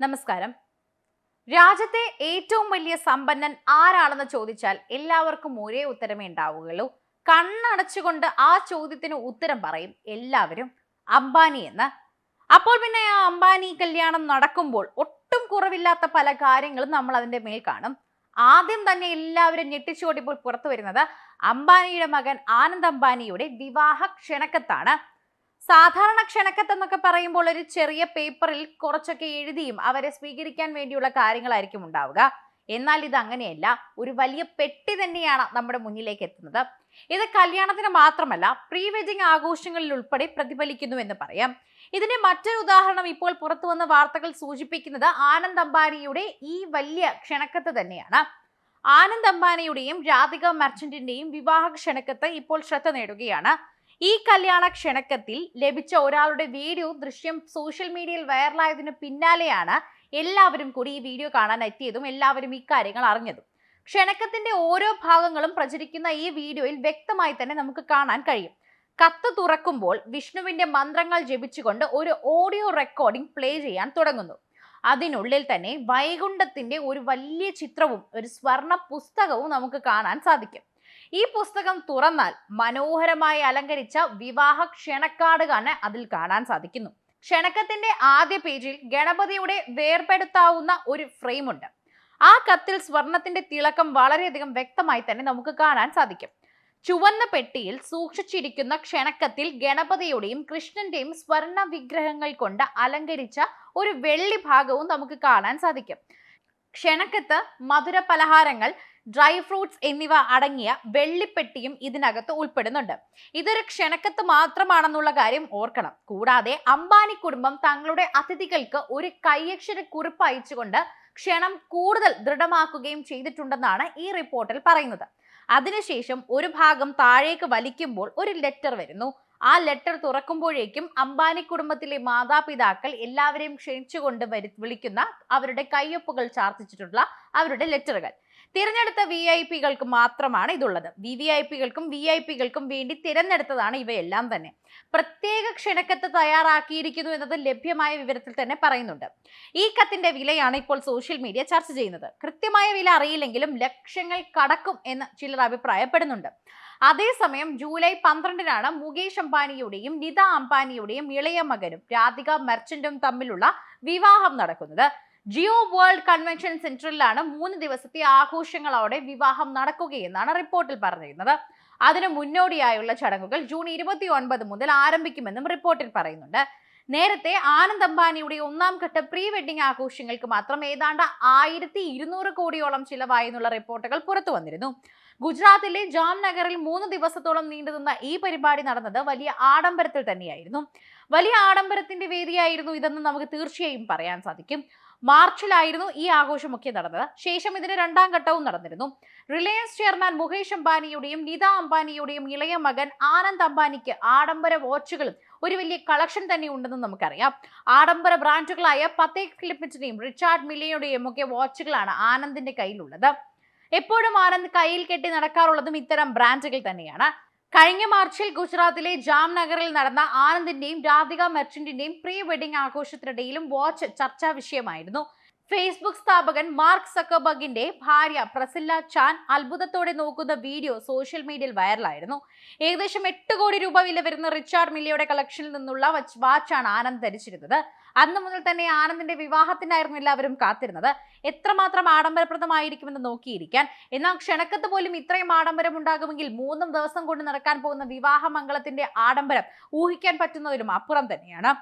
നമസ്കാരം. രാജ്യത്തെ ഏറ്റവും വലിയ സമ്പന്നൻ ആരാണെന്ന് ചോദിച്ചാൽ എല്ലാവർക്കും ഒരേ ഉത്തരമേ ഉണ്ടാവുകയുള്ളൂ. കണ്ണടച്ചുകൊണ്ട് ആ ചോദ്യത്തിന് ഉത്തരം പറയും എല്ലാവരും അംബാനി എന്ന്. അപ്പോൾ പിന്നെ ആ അംബാനി കല്യാണം നടക്കുമ്പോൾ ഒട്ടും കുറവില്ലാത്ത പല കാര്യങ്ങളും നമ്മൾ അതിന്റെ മേൽ കാണും. ആദ്യം തന്നെ എല്ലാവരും ഞെട്ടിച്ചുകൊണ്ടിപ്പോൾ പുറത്തു വരുന്നത് അംബാനിയുടെ മകൻ ആനന്ദ് അംബാനിയുടെ വിവാഹ ക്ഷണക്കത്താണ്. സാധാരണ ക്ഷണക്കത്ത് എന്നൊക്കെ പറയുമ്പോൾ ഒരു ചെറിയ പേപ്പറിൽ കുറച്ചൊക്കെ എഴുതിയും അവരെ സ്വീകരിക്കാൻ വേണ്ടിയുള്ള കാര്യങ്ങളായിരിക്കും ഉണ്ടാവുക. എന്നാൽ ഇത് അങ്ങനെയല്ല. ഒരു വലിയ പെട്ടി തന്നെയാണ് നമ്മുടെ മുന്നിലേക്ക് എത്തുന്നത്. ഇത് കല്യാണത്തിന് മാത്രമല്ല പ്രീ വെഡിങ് ആഘോഷങ്ങളിൽ ഉൾപ്പെടെ പ്രതിഫലിക്കുന്നു എന്ന് പറയാം. ഇതിന്റെ മറ്റൊരു ഉദാഹരണം ഇപ്പോൾ പുറത്തു വന്ന വാർത്തകൾ സൂചിപ്പിക്കുന്നത് ആനന്ദ് അംബാനിയുടെ ഈ വലിയ ക്ഷണക്കത്ത് തന്നെയാണ്. ആനന്ദ് അംബാനിയുടെയും രാധിക മർച്ചന്റിന്റെയും വിവാഹ ക്ഷണക്കത്ത് ഇപ്പോൾ ശ്രദ്ധ നേടുകയാണ്. ഈ കല്യാണ ക്ഷണക്കത്തിൽ ലഭിച്ച ഒരാളുടെ വീഡിയോ ദൃശ്യം സോഷ്യൽ മീഡിയയിൽ വൈറലായതിനു പിന്നാലെയാണ് എല്ലാവരും കൂടി ഈ വീഡിയോ കാണാൻ എത്തിയതും എല്ലാവരും ഇക്കാര്യങ്ങൾ അറിഞ്ഞതും. ക്ഷണക്കത്തിന്റെ ഓരോ ഭാഗങ്ങളും പ്രചരിക്കുന്ന ഈ വീഡിയോയിൽ വ്യക്തമായി തന്നെ നമുക്ക് കാണാൻ കഴിയും. കത്ത് തുറക്കുമ്പോൾ വിഷ്ണുവിന്റെ മന്ത്രങ്ങൾ ജപിച്ചുകൊണ്ട് ഒരു ഓഡിയോ റെക്കോർഡിംഗ് പ്ലേ ചെയ്യാൻ തുടങ്ങുന്നു. അതിനുള്ളിൽ തന്നെ വൈകുണ്ഠത്തിന്റെ ഒരു വലിയ ചിത്രവും ഒരു സ്വർണ പുസ്തകവും നമുക്ക് കാണാൻ സാധിക്കും. ഈ പുസ്തകം തുറന്നാൽ മനോഹരമായി അലങ്കരിച്ച വിവാഹ ക്ഷണക്കാട് തന്നെ അതിൽ കാണാൻ സാധിക്കുന്നു. ക്ഷണക്കത്തിന്റെ ആദ്യ പേജിൽ ഗണപതിയുടെ വേർപെടുത്താവുന്ന ഒരു ഫ്രെയിമുണ്ട് ആ കത്തിൽ സ്വർണത്തിന്റെ തിളക്കം വളരെയധികം വ്യക്തമായി തന്നെ നമുക്ക് കാണാൻ സാധിക്കും. ചുവന്ന പെട്ടിയിൽ സൂക്ഷിച്ചിരിക്കുന്ന ക്ഷണക്കത്തിൽ ഗണപതിയുടെയും കൃഷ്ണന്റെയും സ്വർണ വിഗ്രഹങ്ങൾ കൊണ്ട് അലങ്കരിച്ച ഒരു വെള്ളി ഭാഗവും നമുക്ക് കാണാൻ സാധിക്കും. ക്ഷണക്കത്ത് മധുര പലഹാരങ്ങൾ ഡ്രൈ ഫ്രൂട്ട്സ് എന്നിവ അടങ്ങിയ വെള്ളിപ്പെട്ടിയും ഇതിനകത്ത് ഉൾപ്പെടുന്നുണ്ട്. ഇതൊരു ക്ഷണക്കത്ത് മാത്രമാണെന്നുള്ള കാര്യം ഓർക്കണം. കൂടാതെ അംബാനി കുടുംബം തങ്ങളുടെ അതിഥികൾക്ക് ഒരു കയ്യക്ഷര കുറിപ്പ് അയച്ചുകൊണ്ട് ക്ഷണം കൂടുതൽ ദൃഢമാക്കുകയും ചെയ്തിട്ടുണ്ടെന്നാണ് ഈ റിപ്പോർട്ടിൽ പറയുന്നത്. അതിനുശേഷം ഒരു ഭാഗം താഴേക്ക് വലിക്കുമ്പോൾ ഒരു ലെറ്റർ വരുന്നു. ആ ലെറ്റർ തുറക്കുമ്പോഴേക്കും അംബാനി കുടുംബത്തിലെ മാതാപിതാക്കൾ എല്ലാവരെയും ക്ഷണിച്ചുകൊണ്ട് വരി വിളിക്കുന്ന അവരുടെ കയ്യൊപ്പുകൾ ചാർത്തിച്ചിട്ടുള്ള അവരുടെ ലെറ്ററുകൾ. തിരഞ്ഞെടുത്ത വി ഐ പികൾക്ക് മാത്രമാണ് ഇതുള്ളത്. വി വി ഐ പികൾക്കും വി ഐ പികൾക്കും വേണ്ടി തിരഞ്ഞെടുത്തതാണ് ഇവയെല്ലാം തന്നെ. പ്രത്യേക ക്ഷണക്കത്ത് തയ്യാറാക്കിയിരിക്കുന്നു എന്നത് ലഭ്യമായ വിവരത്തിൽ തന്നെ പറയുന്നുണ്ട്. ഈ കത്തിന്റെ വിലയാണ് ഇപ്പോൾ സോഷ്യൽ മീഡിയ ചർച്ച ചെയ്യുന്നത്. കൃത്യമായ വില അറിയില്ലെങ്കിലും ലക്ഷങ്ങൾ കടക്കും എന്ന് ചിലർ അഭിപ്രായപ്പെടുന്നുണ്ട്. അതേസമയം ജൂലൈ പന്ത്രണ്ടിനാണ് മുകേഷ് അംബാനിയുടെയും നിത അംബാനിയുടെയും ഇളയ മകനും രാധിക മെർച്ചന്റും തമ്മിലുള്ള വിവാഹം നടക്കുന്നത്. ജിയോ വേൾഡ് കൺവെൻഷൻ സെന്ററിലാണ് മൂന്ന് ദിവസത്തെ ആഘോഷങ്ങളോടെ വിവാഹം നടക്കുകയെന്നാണ് റിപ്പോർട്ടിൽ പറഞ്ഞിരുന്നത് അതിനു മുന്നോടിയായുള്ള ചടങ്ങുകൾ ജൂൺ ഇരുപത്തി ഒൻപത് മുതൽ ആരംഭിക്കുമെന്നും റിപ്പോർട്ടിൽ പറയുന്നുണ്ട്. നേരത്തെ ആനന്ദ് അംബാനിയുടെ ഒന്നാം ഘട്ട പ്രീ വെഡിംഗ് ആഘോഷങ്ങൾക്ക് മാത്രം ഏതാണ്ട് ആയിരത്തി ഇരുന്നൂറ് കോടിയോളം ചിലവായെന്നുള്ള റിപ്പോർട്ടുകൾ പുറത്തു വന്നിരുന്നു ഗുജറാത്തിലെ ജാംനഗറിൽ മൂന്ന് ദിവസത്തോളം നീണ്ടുനിന്ന ഈ പരിപാടി നടന്നത് വലിയ ആഡംബരത്തിൽ തന്നെയായിരുന്നു. വലിയ ആഡംബരത്തിന്റെ വേദിയായിരുന്നു ഇതെന്ന് നമുക്ക് തീർച്ചയായും പറയാൻ സാധിക്കും. മാർച്ചിലായിരുന്നു ഈ ആഘോഷമൊക്കെ നടന്നത്. ശേഷം ഇതിന് രണ്ടാം ഘട്ടവും നടന്നിരുന്നു. റിലയൻസ് ചെയർമാൻ മുകേഷ് അംബാനിയുടെയും നിത അംബാനിയുടെയും ഇളയ മകൻ ആനന്ദ് അംബാനിക്ക് ആഡംബര വാച്ചുകളും ഒരു വലിയ കളക്ഷൻ തന്നെ ഉണ്ടെന്ന് നമുക്കറിയാം. ആഡംബര ബ്രാൻഡുകളായ പത്തേക് ഫിലിപ്പിന്റെയും റിച്ചാർഡ് മില്ലയുടെയും ഒക്കെ വാച്ചുകളാണ് ആനന്ദിന്റെ കയ്യിലുള്ളത്. എപ്പോഴും ആനന്ദ് കയ്യിൽ കെട്ടി നടക്കാറുള്ളതും ഇത്തരം ബ്രാൻഡുകൾ തന്നെയാണ്. കഴിഞ്ഞ മാർച്ചിൽ ഗുജറാത്തിലെ ജാംനഗറിൽ നടന്ന ആനന്ദിന്റെയും രാധിക മെർച്ചന്റിന്റെയും പ്രീ വെഡിംഗ് ആഘോഷത്തിനിടയിലും വാച്ച് ചർച്ചാ വിഷയമായിരുന്നു. ഫേസ്ബുക്ക് സ്ഥാപകൻ മാർക്ക് സക്കബർഗിന്റെ ഭാര്യ പ്രസില്ല ചാൻ അത്ഭുതത്തോടെ നോക്കുന്ന വീഡിയോ സോഷ്യൽ മീഡിയയിൽ വൈറലായിരുന്നു. ഏകദേശം എട്ട് കോടി രൂപ വില വരുന്ന റിച്ചാർഡ് മില്ലിയുടെ കളക്ഷനിൽ നിന്നുള്ള വച്ച് വാച്ചാണ് ആനന്ദ് ധരിച്ചിരുന്നത്. അന്ന് മുതൽ തന്നെ ആനന്ദിന്റെ വിവാഹത്തിനായിരുന്നു എല്ലാവരും കാത്തിരുന്നത്. എത്രമാത്രം ആഡംബരപ്രദമായിരിക്കുമെന്ന് നോക്കിയിരിക്കാൻ. എന്നാൽ ക്ഷണക്കത്ത് പോലും ഇത്രയും ആഡംബരം ഉണ്ടാകുമെങ്കിൽ മൂന്നും ദിവസം കൊണ്ട് നടക്കാൻ പോകുന്ന വിവാഹ മംഗളത്തിന്റെ ആഡംബരം ഊഹിക്കാൻ പറ്റുന്നതിലും അപ്പുറം തന്നെയാണ്.